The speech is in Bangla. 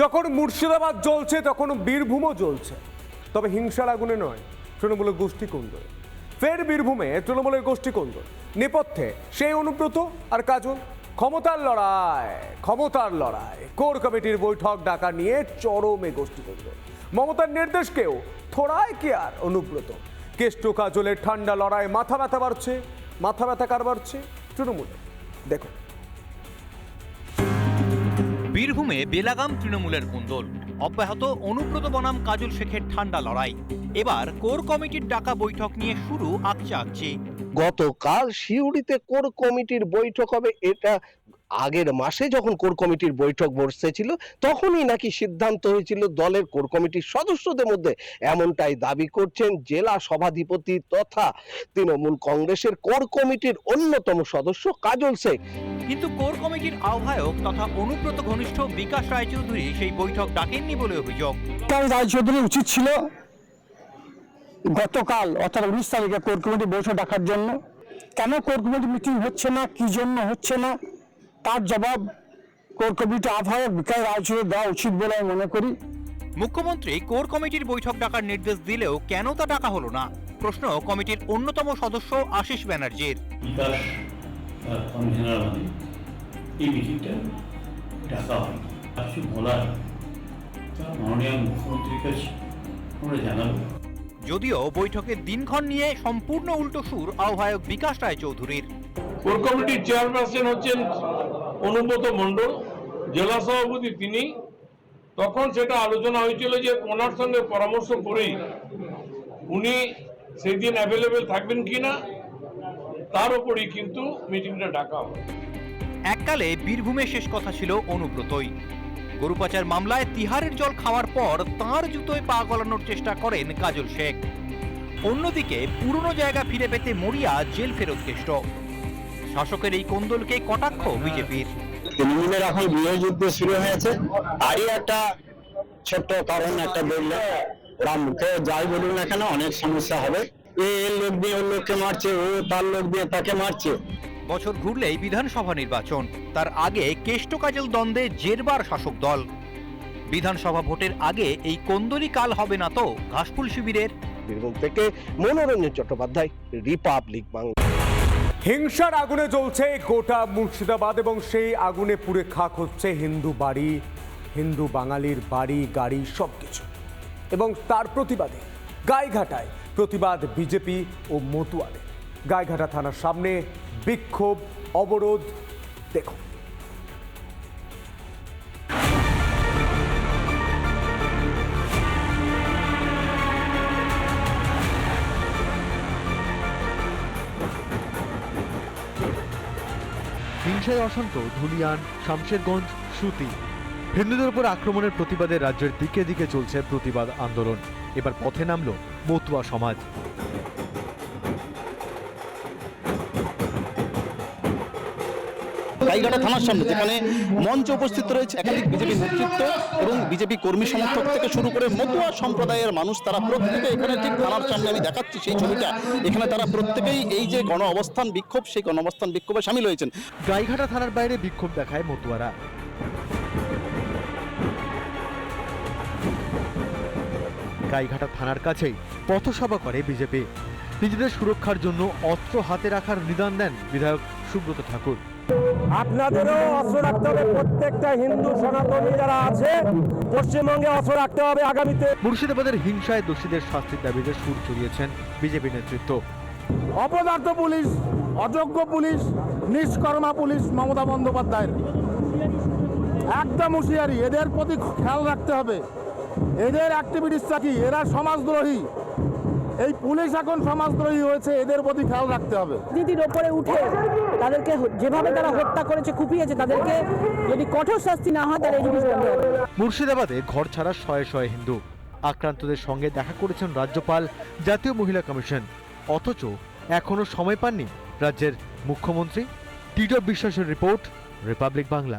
যখন মুর্শিদাবাদ জ্বলছে, তখন বীরভূমও জ্বলছে। তবে হিংসার আগুনে নয়, তৃণমূলের গোষ্ঠী কোন্দল। ফের বীরভূমে তৃণমূলের গোষ্ঠী কোন্দল। নেপথ্যে সেই অনুব্রত আর কাজল। ক্ষমতার লড়াই ক্ষমতার লড়াই। কোর কমিটির বৈঠক ডাকা নিয়ে চরমে গোষ্ঠী কোন্দল। মমতার নির্দেশকেও থোড়ায় কি আর অনুব্রত? কেষ্ট কাজলের ঠান্ডা লড়াই মাথা ব্যথা বাড়ছে, মাথা ব্যথা কার বাড়ছে? তৃণমূলে দেখো বীরভূমে বেলাগাম তৃণমূলের কুন্দল। অব্যাহত অনুব্রত বনাম কাজল শেখের ঠান্ডা লড়াই। এবার কোর কমিটির ডাকা বৈঠক নিয়ে শুরু আকচে আকচে। গতকাল সিউড়িতে কোর কমিটির বৈঠক হবে, এটা আগের মাসে যখন কোর কমিটির বৈঠক বসেছিল তখনই নাকি সিদ্ধান্ত হয়েছিল দলের কোর কমিটির সদস্যদের মধ্যে এমনটাই দাবি করছেন জেলা সভাধিপতি তথা তৃণমূল কংগ্রেসের কোর কমিটির অন্যতম সদস্য কাজল শেখ। কিন্তু কোর কমিটির আহ্বায়ক তথা অনুব্রত ঘনিষ্ঠ বিকাশ রায়চৌধুরী সেই বৈঠক ডাকেননি বলে অভিযোগ। বিকাশ রায়চৌধুরী উচিত ছিল গতকাল অর্থাৎ উনিশ তারিখে কোর কমিটি বৈঠক ডাকার জন্য। কেন কোর কমিটি মিটিং হচ্ছে না কি জন্য হচ্ছে না? তার জবাব কোর কমিটি আহ্বায়ক বিকাশ রায়চৌধুরী দেওয়া উচিত বলে আমি মনে করি। মুখ্যমন্ত্রী কোর কমিটির বৈঠক ডাকার নির্দেশ দিলেও কেন তা ডাকা হলো না? প্রশ্ন কমিটির অন্যতম সদস্য আশিস ব্যানার্জির। বিকাশ কনভেনার মানে এই মিটিংটা ডাকা হয়। কিছু বলার তা মাননীয় মুখ্যমন্ত্রীর কাছে আমরা জানাব। যদিও বৈঠকের দিনক্ষণ নিয়ে সম্পূর্ণ উল্টো সুর আহ্বায়ক বিকাশ রায় চৌধুরীর। কোর কমিটির চেয়ারপারসন হচ্ছেন অনুব্রত মণ্ডল। জেলা সভাপতি তিনি। তখন সেটা আলোচনা হয়েছিল যে ওনার সঙ্গে পরামর্শ করেই উনি সেই দিন অ্যাভেলেবেল থাকবেন কিনা। তার উপরেই কিন্তু মিটিংটা ডাকা হয়। এককালে বীরভূমে শেষ কথা ছিল অনুব্রতই। গরু পাচার মামলায় তিহারের জল খাওয়ার পর তার জুতোয় পা গলানোর চেষ্টা করেন কাজল শেখ। অন্যদিকে পুরনো জায়গা ফিরে পেতে মরিয়া জেল ফেরত কেষ্ট। শাসকের এই কোন্দলকে কটাক্ষ বিজেপির। তৃণমূলের এখন গৃহযুদ্ধ শুরু হয়েছে। তারই একটা ছোট্ট কারণ একটা বললে ওরা মুখে যাই বলুন না কেন অনেক সমস্যা হবে। এ লোক দিয়ে ওর লোককে মারছে ও তার লোক দিয়ে তাকে মারছে। বছর ঘুরলেই বিধানসভা নির্বাচন তার আগে কেষ্ট কাজল দ্বন্দ্বে জেরবার শাসক দল। বিধানসভা ভোটের আগে এই কোন্দলি কাল হবে না তো ঘাসফুল শিবিরের? বীরভূম থেকে মনোরঞ্জন চট্টোপাধ্যায় রিপাবলিক বাংলা। হিংসার আগুনে জ্বলছে গোটা মুর্শিদাবাদ এবং সেই আগুনে পুড়ে খাক হচ্ছে হিন্দু বাড়ি হিন্দু বাঙালির বাড়ি গাড়ি সব কিছু এবং তার প্রতিবাদে গাইঘাটায় প্রতিবাদ বিজেপি ও মতুয়াদের। গাইঘাটা থানার সামনে বিক্ষোভ, অবরোধ, দেখুন। হিংসায় অশান্ত, ধুলিয়ান, শামশেরগঞ্জ, সুতি। হিন্দুদের উপর আক্রমণের প্রতিবাদে রাজ্যের দিকে দিকে চলছে প্রতিবাদ আন্দোলন। এবার পথে নামল মতুয়া সমাজ। গাইঘাটা থানার সামনে যেখানে মঞ্চে উপস্থিত রয়েছে একাধিক বিজেপি নেতৃত্ব এবং বিজেপি কর্মী সমর্থক থেকে শুরু করে মতুয়া সম্প্রদায়ের মানুষ তারা প্রত্যেকে এখানে ঠিক থানার সামনে আমি দেখাচ্ছি সেই ছবিটা। এখানে তারা প্রত্যেকেই এই যে গণ অবস্থান বিক্ষোভ সেই গণ অবস্থান বিক্ষোভে সামিল হয়েছেন। গাইঘাটা থানার বাইরে বিক্ষোভ দেখায় মতুয়ারা। গাইঘাটা থানার কাছেই পথসভা করে বিজেপি। নিজেদের সুরক্ষার জন্য অস্ত্র হাতে রাখার নিদান দেন বিধায়ক সুব্রত ঠাকুর। আপনাদেরও অস্ত্র রাখতে হবে প্রত্যেকটা হিন্দু সনাতনী যারা আছে পশ্চিমবঙ্গে অস্ত্র রাখতে হবে আগামীতে। মুর্শিদাবাদের হিংসায় দোষীদের শাস্তির দাবিতে সুর চড়িয়েছেন বিজেপি নেতৃত্ব। অপদার্থ পুলিশ অযোগ্য পুলিশ নিষ্কর্মা পুলিশ মমতা বন্দ্যোপাধ্যায়ের। একদম হুঁশিয়ারি এদের প্রতি খেয়াল রাখতে হবে। এদের অ্যাক্টিভিটিসটা কি? এরা সমাজদ্রোহী। এই পুলিশ এখন সমাজদ্রোহী হয়েছে এদের প্রতি খেয়াল রাখতে হবে। রাজনীতির ওপরে উঠে তাদেরকে যেভাবে তারা হত্যা করেছে কুপিয়েছে তাদেরকে যদি কঠোর শাস্তি না হয় তাহলে এই জিনিস বন্ধ হবে। মুর্শিদাবাদে ঘর ছাড়া শয়ে শয়ে হিন্দু। আক্রান্তদের সঙ্গে দেখা করেছেন রাজ্যপাল জাতীয় মহিলা কমিশন। অথচ এখনও সময় পাননি রাজ্যের মুখ্যমন্ত্রী। টিটর বিশ্বাসের রিপোর্ট রিপাবলিক বাংলা।